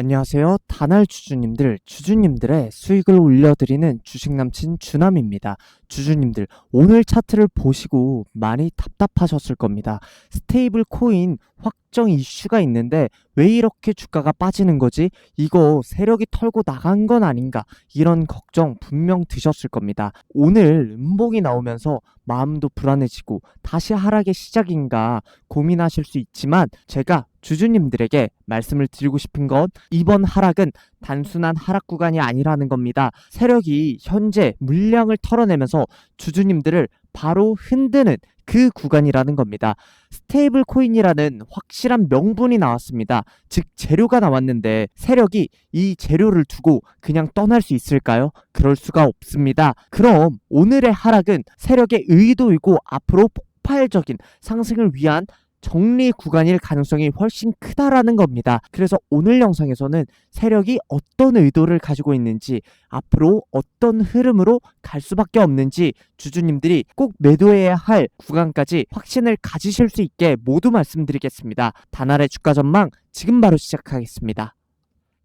안녕하세요. 다날 주주님들, 주주님들의 수익을 올려드리는 주식 남친 주남입니다. 주주님들, 오늘 차트를 보시고 많이 답답하셨을 겁니다. 스테이블 코인 확정 이슈가 있는데 왜 이렇게 주가가 빠지는 거지? 이거 세력이 털고 나간 건 아닌가? 이런 걱정 분명 드셨을 겁니다. 오늘 음봉이 나오면서 마음도 불안해지고 다시 하락의 시작인가 고민하실 수 있지만 제가 주주님들에게 말씀을 드리고 싶은 건 이번 하락은 단순한 하락 구간이 아니라는 겁니다. 세력이 현재 물량을 털어내면서 주주님들을 바로 흔드는 그 구간이라는 겁니다. 스테이블 코인이라는 확실한 명분이 나왔습니다. 즉, 재료가 나왔는데 세력이 이 재료를 두고 그냥 떠날 수 있을까요? 그럴 수가 없습니다. 그럼 오늘의 하락은 세력의 의도이고 앞으로 폭발적인 상승을 위한 정리 구간일 가능성이 훨씬 크다라는 겁니다. 그래서 오늘 영상에서는 세력이 어떤 의도를 가지고 있는지 앞으로 어떤 흐름으로 갈 수밖에 없는지 주주님들이 꼭 매도해야 할 구간까지 확신을 가지실 수 있게 모두 말씀드리겠습니다. 다날의 주가 전망 지금 바로 시작하겠습니다.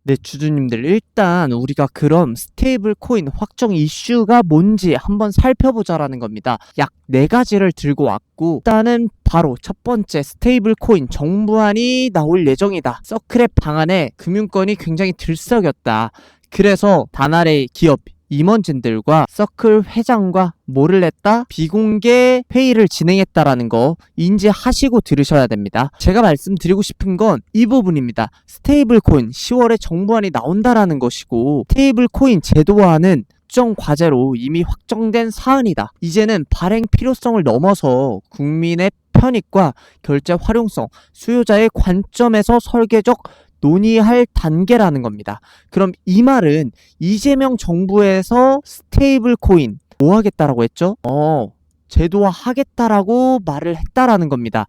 네, 주주님들 일단 우리가 그럼 스테이블 코인 확정 이슈가 뭔지 한번 살펴보자라는 겁니다. 약 네 가지를 들고 왔고 일단은 바로 첫 번째 스테이블 코인 정부안이 나올 예정이다. 서클의 방안에 금융권이 굉장히 들썩였다. 그래서 다날의 기업 임원진들과 서클 회장과 뭐를 냈다? 비공개 회의를 진행했다라는 거 인지하시고 들으셔야 됩니다. 제가 말씀드리고 싶은 건 이 부분입니다. 스테이블 코인 10월에 정부안이 나온다라는 것이고 스테이블 코인 제도화는 특정 과제로 이미 확정된 사안이다. 이제는 발행 필요성을 넘어서 국민의 편익과 결제 활용성, 수요자의 관점에서 설계적 논의할 단계라는 겁니다. 그럼 이 말은 이재명 정부에서 스테이블 코인 뭐 하겠다라고 했죠? 어, 제도화 하겠다라고 말을 했다라는 겁니다.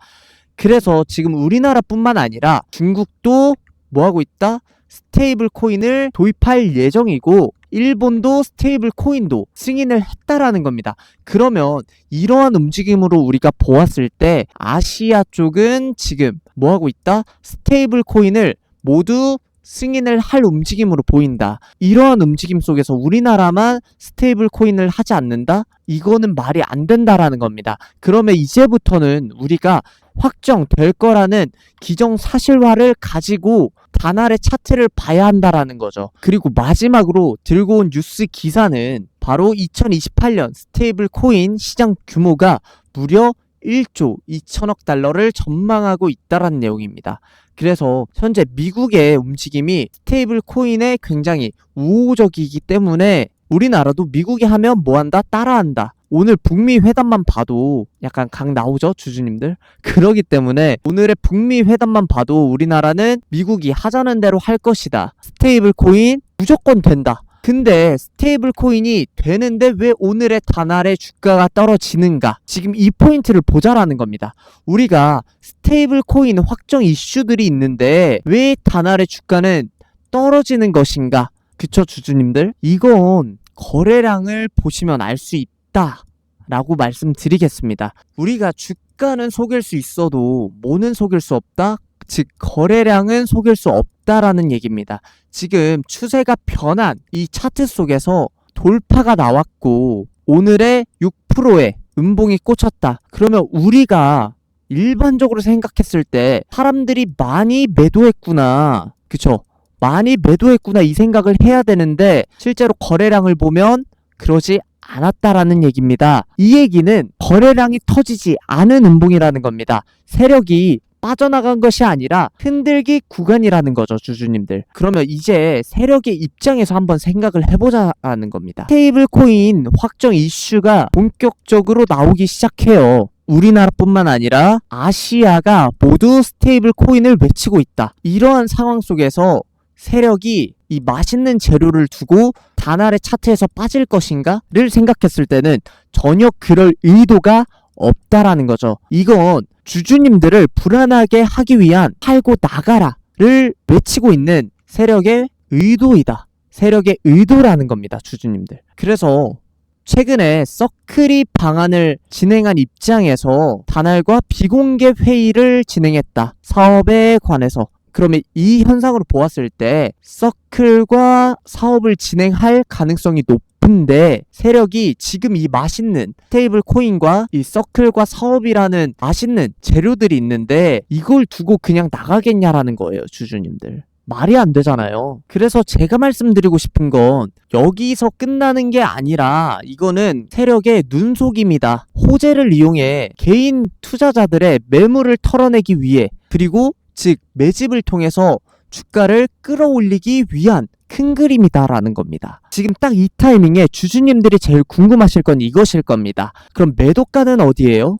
그래서 지금 우리나라뿐만 아니라 중국도 뭐 하고 있다? 스테이블 코인을 도입할 예정이고 일본도 스테이블 코인도 승인을 했다라는 겁니다. 그러면 이러한 움직임으로 우리가 보았을 때 아시아 쪽은 지금 뭐 하고 있다? 스테이블 코인을 모두 승인을 할 움직임으로 보인다. 이러한 움직임 속에서 우리나라만 스테이블 코인을 하지 않는다? 이거는 말이 안 된다라는 겁니다. 그러면 이제부터는 우리가 확정될 거라는 기정사실화를 가지고 다날의 차트를 봐야 한다라는 거죠. 그리고 마지막으로 들고 온 뉴스 기사는 바로 2028년 스테이블 코인 시장 규모가 무려 1조 2천억 달러를 전망하고 있다라는 내용입니다. 그래서 현재 미국의 움직임이 스테이블 코인에 굉장히 우호적이기 때문에 우리나라도 미국이 하면 뭐 한다? 따라한다. 오늘 북미 회담만 봐도 약간 강 나오죠, 주주님들? 그러기 때문에 오늘의 북미 회담만 봐도 우리나라는 미국이 하자는 대로 할 것이다. 스테이블 코인 무조건 된다. 근데 스테이블 코인이 되는데 왜 오늘의 다날의 주가가 떨어지는가? 지금 이 포인트를 보자라는 겁니다. 우리가 스테이블 코인 확정 이슈들이 있는데 왜 다날의 주가는 떨어지는 것인가? 그쵸, 주주님들? 이건 거래량을 보시면 알 수 있다. 라고 말씀드리겠습니다. 우리가 주가는 속일 수 있어도 뭐는 속일 수 없다? 즉 거래량은 속일 수 없다라는 얘기입니다. 지금 추세가 변한 이 차트 속에서 돌파가 나왔고 오늘의 6%의 음봉이 꽂혔다. 그러면 우리가 일반적으로 생각했을 때 사람들이 많이 매도했구나. 그쵸? 많이 매도했구나 이 생각을 해야 되는데 실제로 거래량을 보면 그러지 않았다라는 얘기입니다. 이 얘기는 거래량이 터지지 않은 음봉이라는 겁니다. 세력이 빠져나간 것이 아니라 흔들기 구간이라는 거죠, 주주님들. 그러면 이제 세력의 입장에서 한번 생각을 해보자는 겁니다. 테이블 코인 확정 이슈가 본격적으로 나오기 시작해요. 우리나라뿐만 아니라 아시아가 모두 스테이블 코인을 외치고 있다. 이러한 상황 속에서 세력이 이 맛있는 재료를 두고 다날의 차트에서 빠질 것인가를 생각했을 때는 전혀 그럴 의도가 없다라는 거죠. 이건 주주님들을 불안하게 하기 위한 팔고 나가라를 외치고 있는 세력의 의도이다. 세력의 의도라는 겁니다, 주주님들. 그래서 최근에 서클이 방안을 진행한 입장에서 다날과 비공개 회의를 진행했다. 사업에 관해서 그러면 이 현상으로 보았을 때 서클과 사업을 진행할 가능성이 높 은데 세력이 지금 이 맛있는 스테이블 코인과 이 서클과 사업이라는 맛있는 재료들이 있는데 이걸 두고 그냥 나가겠냐라는 거예요, 주주님들. 말이 안 되잖아요. 그래서 제가 말씀드리고 싶은 건 여기서 끝나는 게 아니라 이거는 세력의 눈속임이다. 호재를 이용해 개인 투자자들의 매물을 털어내기 위해 그리고 즉 매집을 통해서 주가를 끌어올리기 위한 큰 그림이다라는 겁니다. 지금 딱 이 타이밍에 주주님들이 제일 궁금하실 건 이것일 겁니다. 그럼 매도가는 어디예요?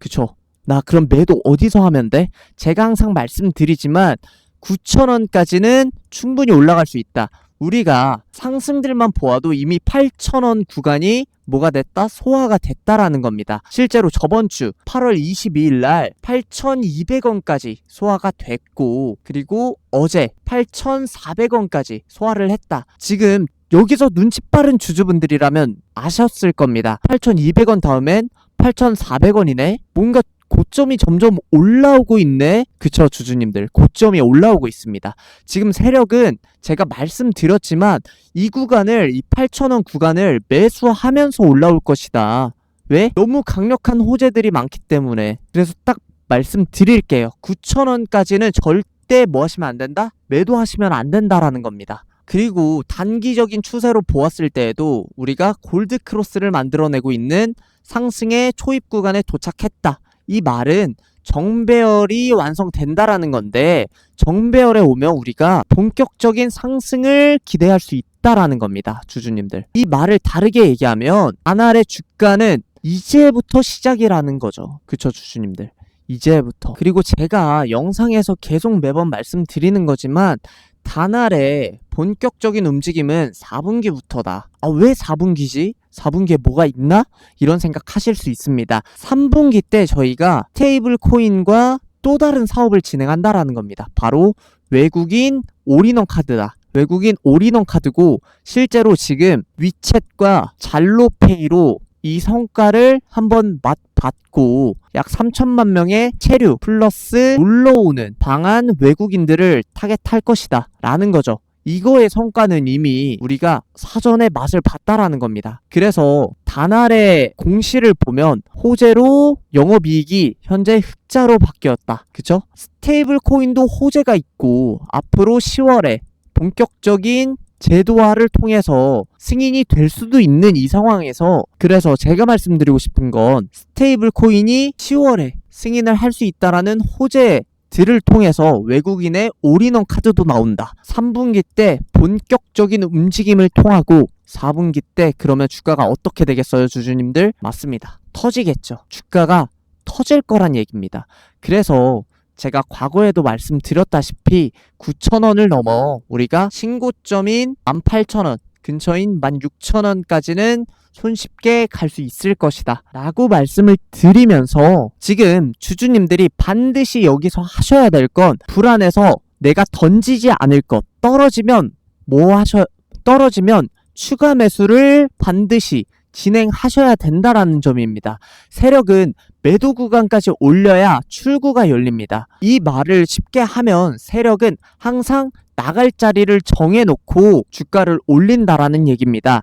그쵸? 나 그럼 매도 어디서 하면 돼? 제가 항상 말씀드리지만 9,000원까지는 충분히 올라갈 수 있다. 우리가 상승들만 보아도 이미 8,000원 구간이 뭐가 됐다? 소화가 됐다라는 겁니다. 실제로 저번 주 8월 22일 날 8,200원까지 소화가 됐고, 그리고 어제 8,400원까지 소화를 했다. 지금 여기서 눈치 빠른 주주분들이라면 아셨을 겁니다. 8,200원 다음엔 8,400원이네? 뭔가 고점이 점점 올라오고 있네? 그쵸, 주주님들. 고점이 올라오고 있습니다. 지금 세력은 제가 말씀드렸지만 이 구간을, 이 8,000원 구간을 매수하면서 올라올 것이다. 왜? 너무 강력한 호재들이 많기 때문에. 그래서 딱 말씀드릴게요. 9,000원까지는 절대 뭐 하시면 안 된다? 매도하시면 안 된다라는 겁니다. 그리고 단기적인 추세로 보았을 때에도 우리가 골드 크로스를 만들어내고 있는 상승의 초입 구간에 도착했다. 이 말은 정배열이 완성된다라는 건데 정배열에 오면 우리가 본격적인 상승을 기대할 수 있다라는 겁니다. 주주님들. 이 말을 다르게 얘기하면 아날의 주가는 이제부터 시작이라는 거죠. 그쵸 주주님들. 이제부터. 그리고 제가 영상에서 계속 매번 말씀드리는 거지만 다날의 본격적인 움직임은 4분기부터다. 아, 왜 4분기지? 4분기에 뭐가 있나? 이런 생각 하실 수 있습니다. 3분기 때 저희가 테이블 코인과 또 다른 사업을 진행한다라는 겁니다. 바로 외국인 올인원 카드다. 외국인 올인원 카드고 실제로 지금 위챗과 잘로페이로 이 성과를 한번 맛봤고 약 3천만 명의 체류 플러스 놀러오는 방한 외국인들을 타겟할 것이다 라는 거죠. 이거의 성과는 이미 우리가 사전에 맛을 봤다라는 겁니다. 그래서 단알의 공시를 보면 호재로 영업이익이 현재 흑자로 바뀌었다. 그쵸? 스테이블 코인도 호재가 있고 앞으로 10월에 본격적인 제도화를 통해서 승인이 될 수도 있는 이 상황에서 그래서 제가 말씀드리고 싶은 건 스테이블 코인이 10월에 승인을 할 수 있다라는 호재 들을 통해서 외국인의 올인원 카드도 나온다. 3분기 때 본격적인 움직임을 통하고 4분기 때 그러면 주가가 어떻게 되겠어요, 주주님들? 맞습니다. 터지겠죠. 주가가 터질 거란 얘기입니다. 그래서 제가 과거에도 말씀드렸다시피 9,000원을 넘어 우리가 신고점인 18,000원 근처인 16,000원까지는 손쉽게 갈 수 있을 것이다. 라고 말씀을 드리면서 지금 주주님들이 반드시 여기서 하셔야 될 건 불안해서 내가 던지지 않을 것. 떨어지면 뭐 하셔, 떨어지면 추가 매수를 반드시 진행하셔야 된다라는 점입니다. 세력은 매도 구간까지 올려야 출구가 열립니다. 이 말을 쉽게 하면 세력은 항상 나갈 자리를 정해놓고 주가를 올린다라는 얘기입니다.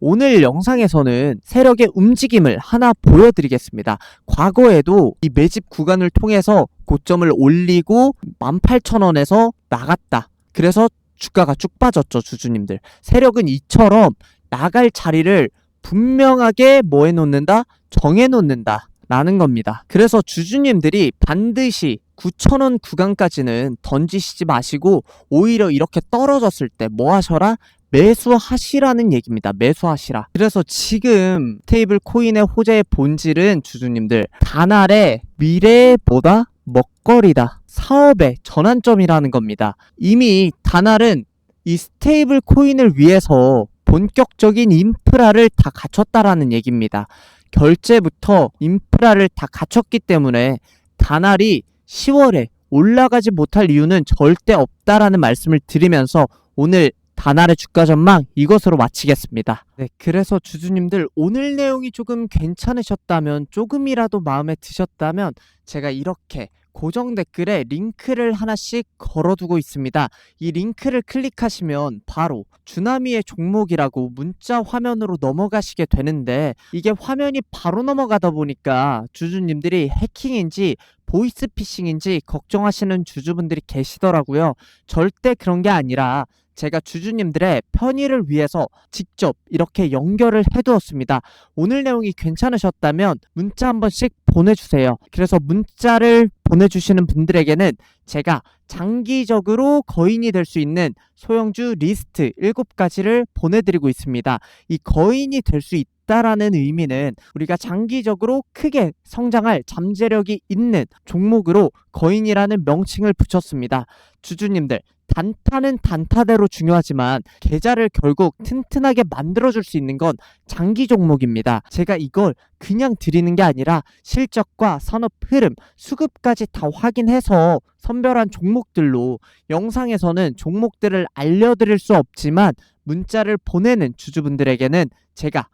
오늘 영상에서는 세력의 움직임을 하나 보여드리겠습니다. 과거에도 이 매집 구간을 통해서 고점을 올리고 18,000원에서 나갔다. 그래서 주가가 쭉 빠졌죠, 주주님들. 세력은 이처럼 나갈 자리를 분명하게 뭐 해놓는다? 정해놓는다. 라는 겁니다. 그래서 주주님들이 반드시 9,000원 구간까지는 던지시지 마시고 오히려 이렇게 떨어졌을 때 뭐 하셔라? 매수하시라는 얘기입니다. 매수하시라. 그래서 지금 테이블 코인의 호재의 본질은 주주님들 단알의 미래보다 먹거리다. 사업의 전환점이라는 겁니다. 이미 단알은 이 스테이블 코인을 위해서 본격적인 인프라를 다 갖췄다라는 얘기입니다. 결제부터 인프라를 다 갖췄기 때문에 단알이 10월에 올라가지 못할 이유는 절대 없다라는 말씀을 드리면서 오늘 단알의 주가 전망 이것으로 마치겠습니다. 네, 그래서 주주님들 오늘 내용이 조금 괜찮으셨다면 조금이라도 마음에 드셨다면 제가 이렇게 고정 댓글에 링크를 하나씩 걸어두고 있습니다. 이 링크를 클릭하시면 바로 주나미의 종목이라고 문자 화면으로 넘어가시게 되는데 이게 화면이 바로 넘어가다 보니까 주주님들이 해킹인지 보이스피싱인지 걱정하시는 주주분들이 계시더라고요. 절대 그런 게 아니라 제가 주주님들의 편의를 위해서 직접 이렇게 연결을 해두었습니다. 오늘 내용이 괜찮으셨다면 문자 한 번씩 보내주세요. 그래서 문자를 보내주시는 분들에게는 제가 장기적으로 거인이 될 수 있는 소형주 리스트 7가지를 보내드리고 있습니다. 이 거인이 될 수 있다 라는 의미는 우리가 장기적으로 크게 성장할 잠재력이 있는 종목으로 거인이라는 명칭을 붙였습니다. 주주님들, 단타는 단타대로 중요하지만 계좌를 결국 튼튼하게 만들어줄 수 있는 건 장기 종목입니다. 제가 이걸 그냥 드리는 게 아니라 실적과 산업 흐름, 수급까지 다 확인해서 선별한 종목들로 영상에서는 종목들을 알려드릴 수 없지만 문자를 보내는 주주분들에게는 제가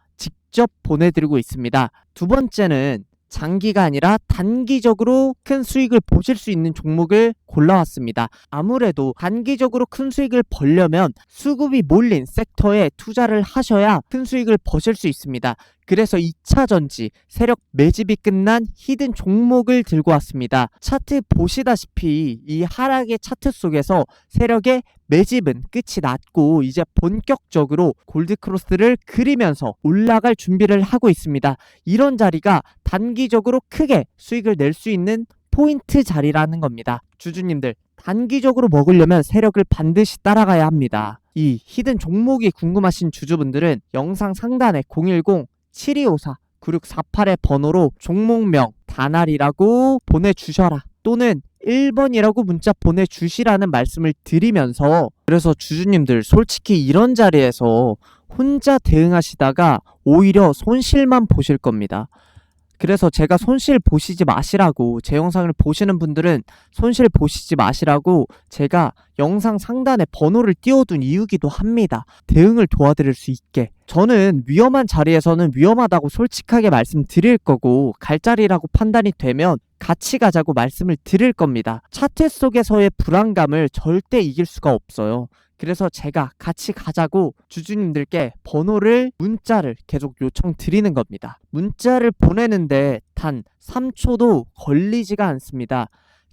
직접 보내드리고 있습니다. 두 번째는 장기가 아니라 단기적으로 큰 수익을 보실 수 있는 종목을 골라왔습니다. 아무래도 단기적으로 큰 수익을 벌려면 수급이 몰린 섹터에 투자를 하셔야 큰 수익을 버실 수 있습니다. 그래서 2차 전지 세력 매집이 끝난 히든 종목을 들고 왔습니다. 차트 보시다시피 이 하락의 차트 속에서 세력의 매집은 끝이 났고 이제 본격적으로 골드크로스를 그리면서 올라갈 준비를 하고 있습니다. 이런 자리가 단기적으로 크게 수익을 낼 수 있는 포인트 자리라는 겁니다. 주주님들 단기적으로 먹으려면 세력을 반드시 따라가야 합니다. 이 히든 종목이 궁금하신 주주분들은 영상 상단에 010 7254 9648의 번호로 종목명 다날이라고 보내주셔라 또는 1번이라고 문자 보내주시라는 말씀을 드리면서 그래서 주주님들 솔직히 이런 자리에서 혼자 대응하시다가 오히려 손실만 보실 겁니다. 그래서 제가 손실 보시지 마시라고 제 영상을 보시는 분들은 손실 보시지 마시라고 제가 영상 상단에 번호를 띄워둔 이유기도 합니다. 대응을 도와드릴 수 있게. 저는 위험한 자리에서는 위험하다고 솔직하게 말씀드릴 거고 갈 자리라고 판단이 되면 같이 가자고 말씀을 드릴 겁니다. 차트 속에서의 불안감을 절대 이길 수가 없어요. 그래서 제가 같이 가자고 주주님들께 번호를 문자를 계속 요청 드리는 겁니다. 문자를 보내는데 단 3초도 걸리지가 않습니다.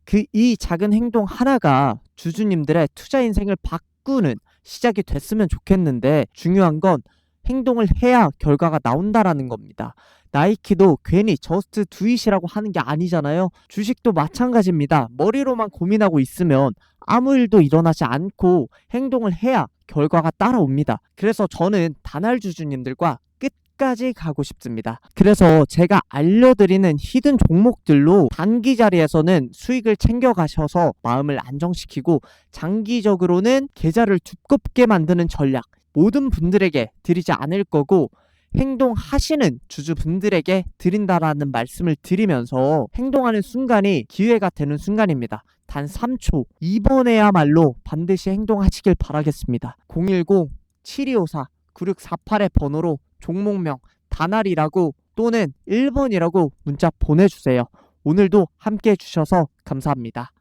그 이 작은 행동 하나가 주주님들의 투자 인생을 바꾸는 시작이 됐으면 좋겠는데 중요한 건 행동을 해야 결과가 나온다라는 겁니다. 나이키도 괜히 저스트 두잇이라고 하는 게 아니잖아요. 주식도 마찬가지입니다. 머리로만 고민하고 있으면 아무 일도 일어나지 않고 행동을 해야 결과가 따라옵니다. 그래서 저는 단알 주주님들과 끝까지 가고 싶습니다. 그래서 제가 알려드리는 히든 종목들로 단기 자리에서는 수익을 챙겨가셔서 마음을 안정시키고 장기적으로는 계좌를 두껍게 만드는 전략 모든 분들에게 드리지 않을 거고 행동하시는 주주분들에게 드린다라는 말씀을 드리면서 행동하는 순간이 기회가 되는 순간입니다. 단 3초. 이번에야말로 반드시 행동하시길 바라겠습니다. 010-7254-9648의 번호로 종목명 다날이라고 또는 1번이라고 문자 보내주세요. 오늘도 함께 해주셔서 감사합니다.